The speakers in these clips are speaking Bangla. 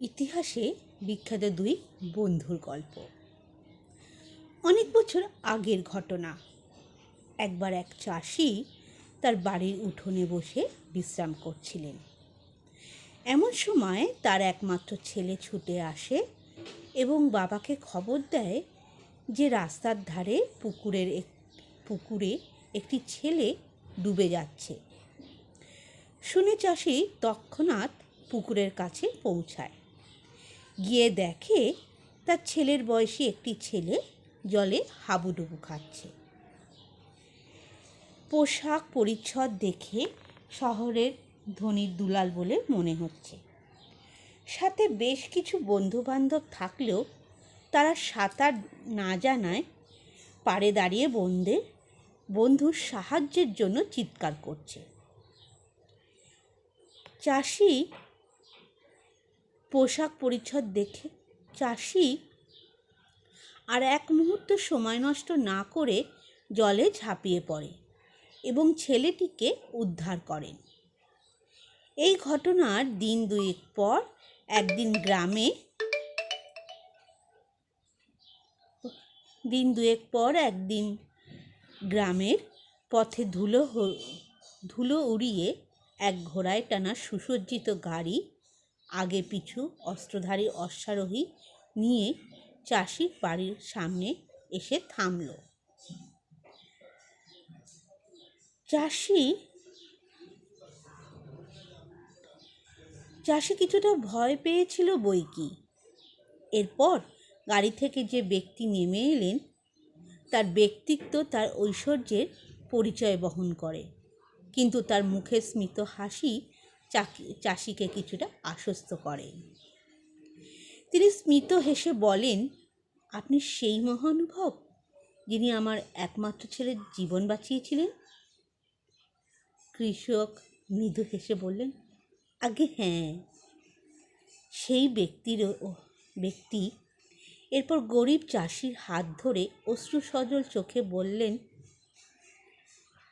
ইতিহাসে বিখ্যাত দুই বন্ধুর গল্প। অনেক বছর আগের ঘটনা। একবার এক চাষি তার বাড়ির উঠোনে বসে বিশ্রাম করছিলেন। এমন সময় তার একমাত্র ছেলে ছুটে আসে এবং বাবাকে খবর দেয় যে রাস্তার ধারে পুকুরের এক, পুকুরে একটি ছেলে ডুবে যাচ্ছে। শুনে চাষি তৎক্ষণাৎ পুকুরের কাছে পৌঁছায়। গিয়ে দেখে তার ছেলের বয়সী একটি ছেলে জলে হাবুডুবু খাচ্ছে। পোশাক পরিচ্ছদ দেখে শহরের ধনীর দুলাল বলে মনে হচ্ছে। সাথে বেশ কিছু বন্ধুবান্ধব থাকলেও তারা সাঁতার না জানায় পাড়ে দাঁড়িয়ে বন্ধের বন্ধুর সাহায্যের জন্য চিৎকার করছে। চাষি পোশাক পরিচ্ছদ দেখে চাষি আর এক মুহূর্ত সময় নষ্ট না করে জলে ঝাঁপিয়ে পড়ে এবং ছেলেটিকে উদ্ধার করেন। এই ঘটনার দিন দুয়েক পর একদিন গ্রামে দিন দুয়েক পর একদিন গ্রামের পথে ধুলো ধুলো উড়িয়ে এক ঘোড়ায় টানা সুসজ্জিত গাড়ি আগে পিছু অস্ত্রধারী অশ্বারোহী নিয়ে চাষির বাড়ির সামনে এসে থামল। চাষি চাষি কিছুটা ভয় পেয়েছিল বই কি। এরপর গাড়ি থেকে যে ব্যক্তি নেমে এলেন, তার ব্যক্তিত্ব, তার ঐশ্বর্যের পরিচয় বহন করে। কিন্তু তার মুখে স্মিত হাসি চাকি- চাষিকে কিছুটা আশ্বস্ত করে তিনি স্মিত হেসে বলেন, আপনি সেই মহানুভব যিনি আমার একমাত্র ছেলের জীবন বাঁচিয়েছিলেন? কৃষক মৃদু হেসে বললেন, আগে হ্যাঁ। সেই ব্যক্তির ব্যক্তি এরপর গরিব চাষির হাত ধরে অশ্রু সজল চোখে বললেন,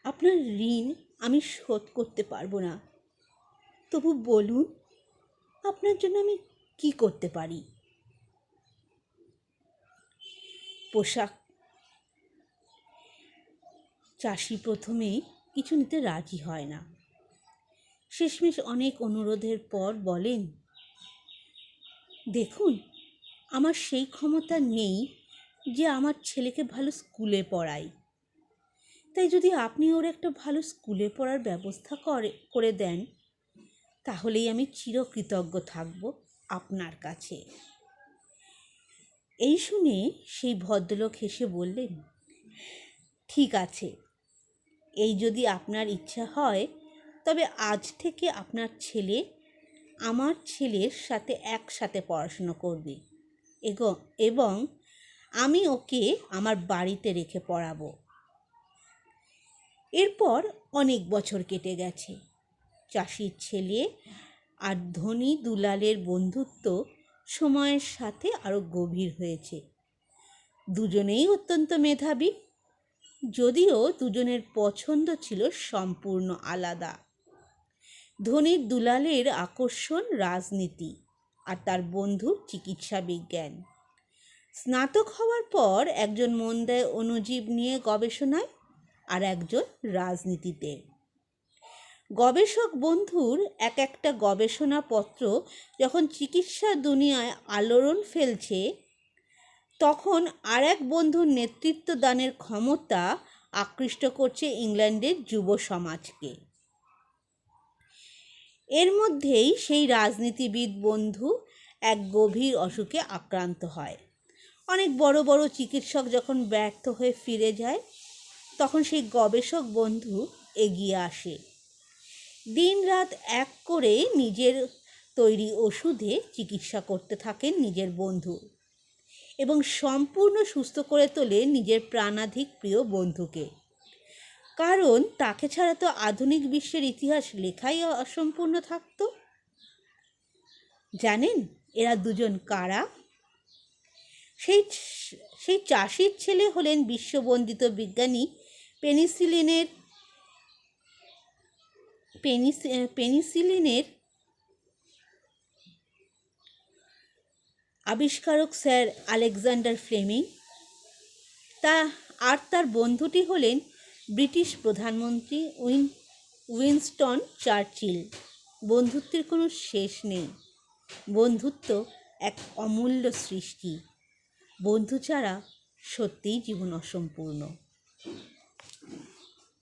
আপনার ঋণ আমি শোধ করতে পারব না। তবু বলুন, আপনার জন্য আমি কি করতে পারি? পোশাক। চাষি প্রথমে কিছু নিতে রাজি হয় না। শেষমেশ অনেক অনুরোধের পর বলেন, দেখুন, আমার সেই ক্ষমতা নেই যে আমার ছেলেকে ভালো স্কুলে পড়াই। তাই যদি আপনি ওর একটা ভালো স্কুলে পড়ার ব্যবস্থা করে করে দেন তাহলেই আমি চিরকৃতজ্ঞ থাকব আপনার কাছে। এই শুনে সেই ভদ্রলোক হেসে বললেন, ঠিক আছে, এই যদি আপনার ইচ্ছা হয়, তবে আজ থেকে আপনার ছেলে আমার ছেলের সাথে একসাথে পড়াশুনো করবে। এবং আমি ওকে আমার বাড়িতে রেখে পড়াবো। এরপর অনেক বছর কেটে গেছে। চাষির ছেলে আর ধনী দুলালের বন্ধুত্ব সময়ের সাথে আরও গভীর হয়েছে। দুজনেই অত্যন্ত মেধাবী। যদিও দুজনের পছন্দ ছিল সম্পূর্ণ আলাদা। ধনীর দুলালের আকর্ষণ রাজনীতি আর তার বন্ধু চিকিৎসা বিজ্ঞান। স্নাতক হওয়ার পর একজন মন দেয় অণুজীব নিয়ে গবেষণায় আর একজন রাজনীতিতে। গবেষক বন্ধুর এক একটা গবেষণাপত্র যখন চিকিৎসা দুনিয়ায় আলোড়ন ফেলছে, তখন আর এক বন্ধুর নেতৃত্ব দানের ক্ষমতা আকৃষ্ট করছে ইংল্যান্ডের যুব সমাজকে। এর মধ্যেই সেই রাজনীতিবিদ বন্ধু এক গভীর অসুখে আক্রান্ত হয়। অনেক বড় বড় চিকিৎসক যখন ব্যর্থ হয়ে ফিরে যায়, তখন সেই গবেষক বন্ধু এগিয়ে আসে। দিনরাত এক করে নিজের তৈরি ওষুধে চিকিৎসা করতে থাকেন নিজের বন্ধু এবং সম্পূর্ণ সুস্থ করে তোলে নিজের প্রাণাধিক প্রিয় বন্ধুকে। কারণ তাকে ছাড়া তো আধুনিক বিশ্বের ইতিহাস লেখাই অসম্পূর্ণ থাকত। জানেন এরা দুজন কারা? সেই সেই চাষির ছেলে হলেন বিশ্ববন্দিত বিজ্ঞানী পেনিসিলিনের পেনিস পেনিসিলিনের আবিষ্কারক স্যার আলেকজান্ডার ফ্লেমিং। তা, আর তার বন্ধুটি হলেন ব্রিটিশ প্রধানমন্ত্রী উইন, উইনস্টন চার্চিল। বন্ধুত্বের কোনো শেষ নেই। বন্ধুত্ব এক অমূল্য সৃষ্টি। বন্ধু ছাড়া সত্যিই জীবন অসম্পূর্ণ।